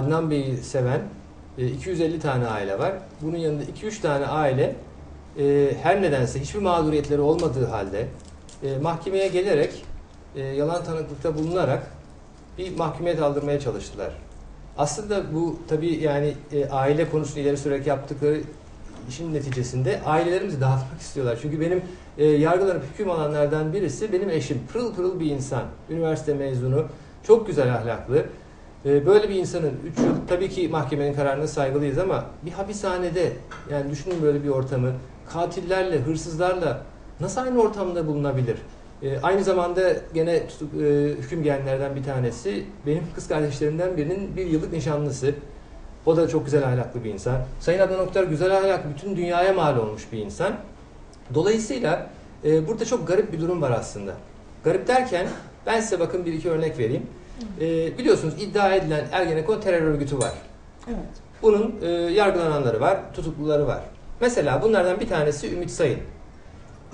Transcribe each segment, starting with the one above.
Adnan Bey'i seven e, 250 tane aile var. Bunun yanında 2-3 tane aile e, her nedense hiçbir mağduriyetleri olmadığı halde e, mahkemeye gelerek e, yalan tanıklıkta bulunarak bir mahkumiyet aldırmaya çalıştılar. Aslında bu tabii yani e, aile konusunu ileri sürerek yaptıkları işin neticesinde ailelerimizi dağıtmak istiyorlar. Çünkü benim e, yargılanıp hüküm alanlardan birisi benim eşim. Pırıl pırıl bir insan. Üniversite mezunu. Çok güzel ahlaklı. E, böyle bir insanın 3 yıl tabii ki mahkemenin kararına saygılıyız ama bir hapishanede yani düşünün böyle bir ortamı katillerle, hırsızlarla nasıl aynı ortamda bulunabilir? E, aynı zamanda gene tutuk, e, hüküm giyenlerden bir tanesi benim kız kardeşlerimden birinin bir yıllık nişanlısı. O da çok güzel ahlaklı bir insan. Sayın Adnan Oktar güzel ahlaklı bütün dünyaya mal olmuş bir insan. Dolayısıyla e, burada çok garip bir durum var aslında. Garip derken ben size bakın bir iki örnek vereyim. E, biliyorsunuz iddia edilen Ergenekon terör örgütü var. Evet. Bunun e, yargılananları var, tutukluları var. Mesela bunlardan bir tanesi Ümit Sayın.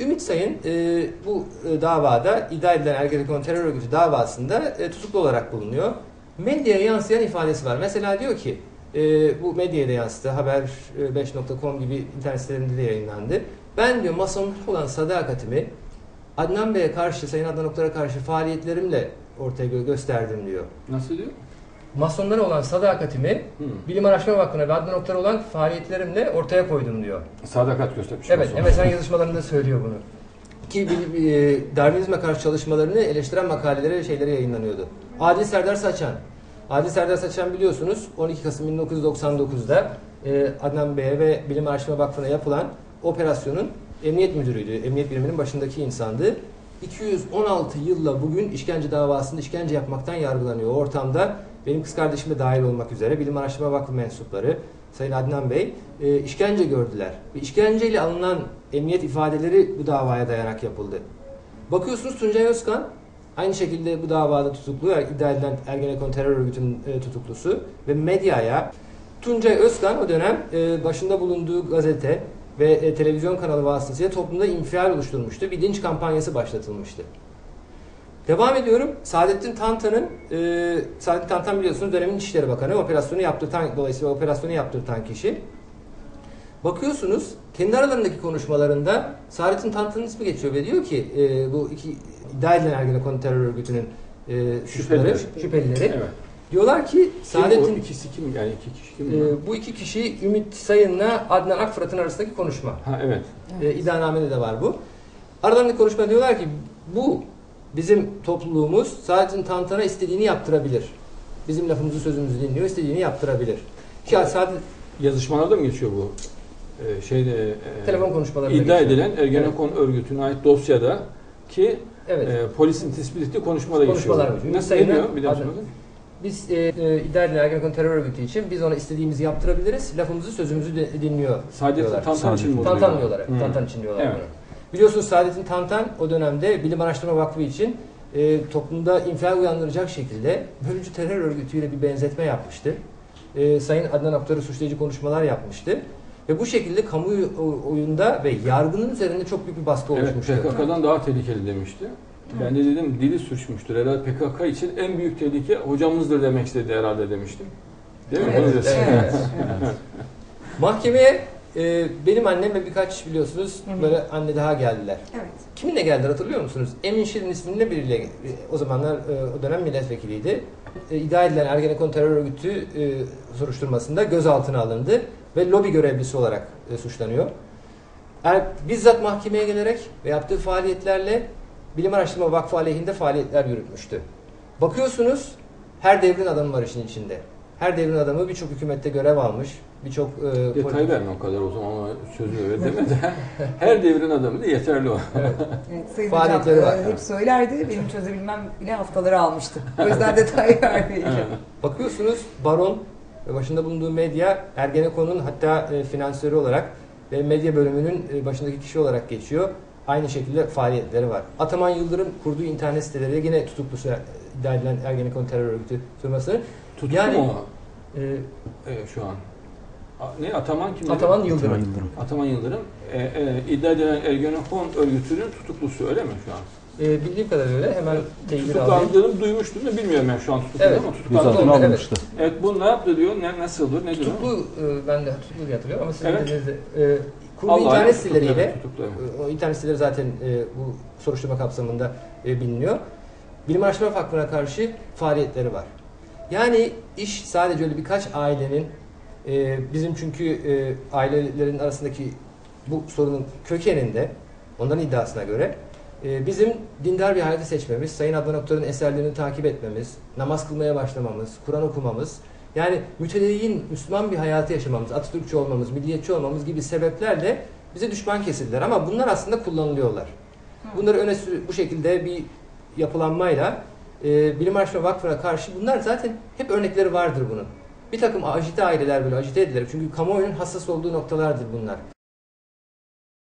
Ümit Sayın e, bu e, davada iddia edilen Ergenekon terör örgütü davasında e, tutuklu olarak bulunuyor. Medyaya yansıyan ifadesi var. Mesela diyor ki e, bu medyaya da yansıdı. Haber5.com gibi internet sitelerinde de yayınlandı. Ben diyor masonlara olan sadakatimi Adnan Bey'e karşı, Sayın Adnan Oktar'a karşı faaliyetlerimle ortaya gö- gösterdim diyor. Nasıl diyor? Masonlara olan sadakatimi Hı. Bilim Araştırma Vakfı'na ve Adnan Oktar'a olan faaliyetlerimle ortaya koydum diyor. Sadakat göstermiş. Evet, olsun. MSN yazışmalarında söylüyor bunu. Ki e, Darwinizme karşı çalışmalarını eleştiren makaleleri, şeyleri yayınlanıyordu. Adil Serdar Saçan. Adil Serdar Saçan biliyorsunuz 12 Kasım 1999'da e, Adnan Bey'e ve Bilim Araştırma Vakfı'na yapılan operasyonun emniyet müdürüydü. Emniyet biriminin başındaki insandı. 216 yılla bugün işkence davasında işkence yapmaktan yargılanıyor. O ortamda benim kız kardeşim de dahil olmak üzere Bilim Araştırma Vakfı mensupları, Sayın Adnan Bey e, işkence gördüler. Ve işkenceyle alınan emniyet ifadeleri bu davaya dayanak yapıldı. Bakıyorsunuz Tuncay Özkan aynı şekilde bu davada tutuklu, iddia edilen Ergenekon terör örgütünün e, tutuklusu ve medyaya Tuncay Özkan o dönem e, başında bulunduğu gazete ve e, televizyon kanalı vasıtasıyla toplumda infial oluşturmuştu. Bir dinç kampanyası başlatılmıştı. Devam ediyorum. Saadettin Tantan'ın, e, Saadettin Tantan biliyorsunuz dönemin İçişleri Bakanı, operasyonu yaptırtan, dolayısıyla operasyonu yaptırtan kişi. Bakıyorsunuz kendi aralarındaki konuşmalarında Saadettin Tantan'ın ismi geçiyor ve diyor ki e, bu iki iddia edilen Ergenekon terör örgütünün e, Şüphelileri. şüphelileri. Evet. Diyorlar ki Kim Saadettin o ikisi kim? Yani iki kişi kim? e, bu iki kişi Ümit Sayın'la Adnan Akfırat'ın arasındaki konuşma. ha evet. E, iddianamede de var bu. Aralarındaki konuşma diyorlar ki bu bizim topluluğumuz Saadettin Tantan'a istediğini yaptırabilir. Bizim lafımızı sözümüzü dinliyor, istediğini yaptırabilir. Ki Saadet Yazışmalarda mı geçiyor bu? Ee, şeyde e, telefon konuşmalarında iddia geçiyor. edilen Ergenekon örgütüne ait dosyada ki Evet. e, polisin tespit ettiği konuşmada Konuşmalar geçiyor. var. Nasıl ediyor biliyor musunuz? Biz e, e, iddia edilen Ergenekon terör örgütü için biz ona istediğimizi yaptırabiliriz. Lafımızı sözümüzü de, dinliyor. Sadece diyorlar. Tantan için mi oluyor? Tantan diyorlar. evet. Hı. Tantan için diyorlar Evet. bunu. Biliyorsunuz Saadettin Tantan o dönemde Bilim Araştırma Vakfı için e, toplumda infial uyandıracak şekilde bölücü terör örgütüyle bir benzetme yapmıştı. E, Sayın Adnan Aktar'ı suçlayıcı konuşmalar yapmıştı. Ve bu şekilde kamuoyunda ve yargının üzerinde çok büyük bir baskı Evet, oluşmuştu. PKK'dan daha tehlikeli demişti. Ben de dedim dili suçmuştur. Herhalde PKK için en büyük tehlike hocamızdır demek istedi herhalde demiştim. Değil mi? Evet, evet. Evet. Mahkemeye e, benim annem ve birkaç biliyorsunuz böyle anne daha geldiler. Evet. Kiminle geldiler hatırlıyor musunuz? Emin Şirin isminde biriyle e, o zamanlar e, o dönem milletvekiliydi. E, iddia edilen Ergenekon terör örgütü e, soruşturmasında gözaltına alındı ve lobi görevlisi olarak e, suçlanıyor. Er, bizzat mahkemeye gelerek ve yaptığı faaliyetlerle Bilim Araştırma Vakfı aleyhinde faaliyetler yürütmüştü. Bakıyorsunuz her devrin adamı var işin içinde. Her devrin adamı birçok hükümette görev almış. Birçok e, Detay politik- verme o kadar o zaman sözü öyle deme de her devrin adamı da yeterli o. Evet. Evet, Sayın Hocam Faaliyetleri var. e, hep söylerdi. Benim çözebilmem bile haftaları almıştı. O yüzden detay vermeyeceğim. Bakıyorsunuz baron ve başında bulunduğu medya Ergenekon'un hatta e, finansörü olarak ve medya bölümünün e, başındaki kişi olarak geçiyor. Aynı şekilde faaliyetleri var. Ataman Yıldırım kurduğu internet siteleri yine tutuklusu e, iddia edilen Ergenekon terör örgütü firması. Tutuklu Yani- mu E, o e, şu an? A- Ne Ataman kim? dedi? Ataman Yıldırım. Yıldırım. Ataman Yıldırım e, e, iddia edilen Ergenekon örgütünün tutuklusu öyle mi şu an? E, bildiğim kadarıyla hemen teyit alayım. Tutuklandığını duymuştum da bilmiyorum ben şu an tutuklu Evet. ama Gözaltına tutuklandı. Evet. alınmıştı. Evet bu ne yaptı diyor, ne, nasıldır, nedir o? Tutuklu, e, ben de tutuklu diye hatırlıyorum ama sizin Evet. dediğinizde e, kurulu internet siteleriyle e, o internet siteleri zaten e, bu soruşturma kapsamında e, biliniyor. Bilim Araştırma Vakfı'na karşı faaliyetleri var. Yani iş sadece öyle birkaç ailenin e, bizim çünkü e, ailelerin arasındaki bu sorunun kökeninde onların iddiasına göre e, bizim dindar bir hayatı seçmemiz, Sayın Adnan Oktar'ın eserlerini takip etmemiz, namaz kılmaya başlamamız, Kur'an okumamız, yani mütedeyyin Müslüman bir hayatı yaşamamız, Atatürkçü olmamız, milliyetçi olmamız gibi sebeplerle bize düşman kesildiler. Ama bunlar aslında kullanılıyorlar. Bunları öne bu şekilde bir yapılanmayla e, Bilim Araştırma Vakfı'na karşı bunlar zaten hep örnekleri vardır bunun. Bir takım ajite aileler böyle ajite edilir. Çünkü kamuoyunun hassas olduğu noktalardır bunlar.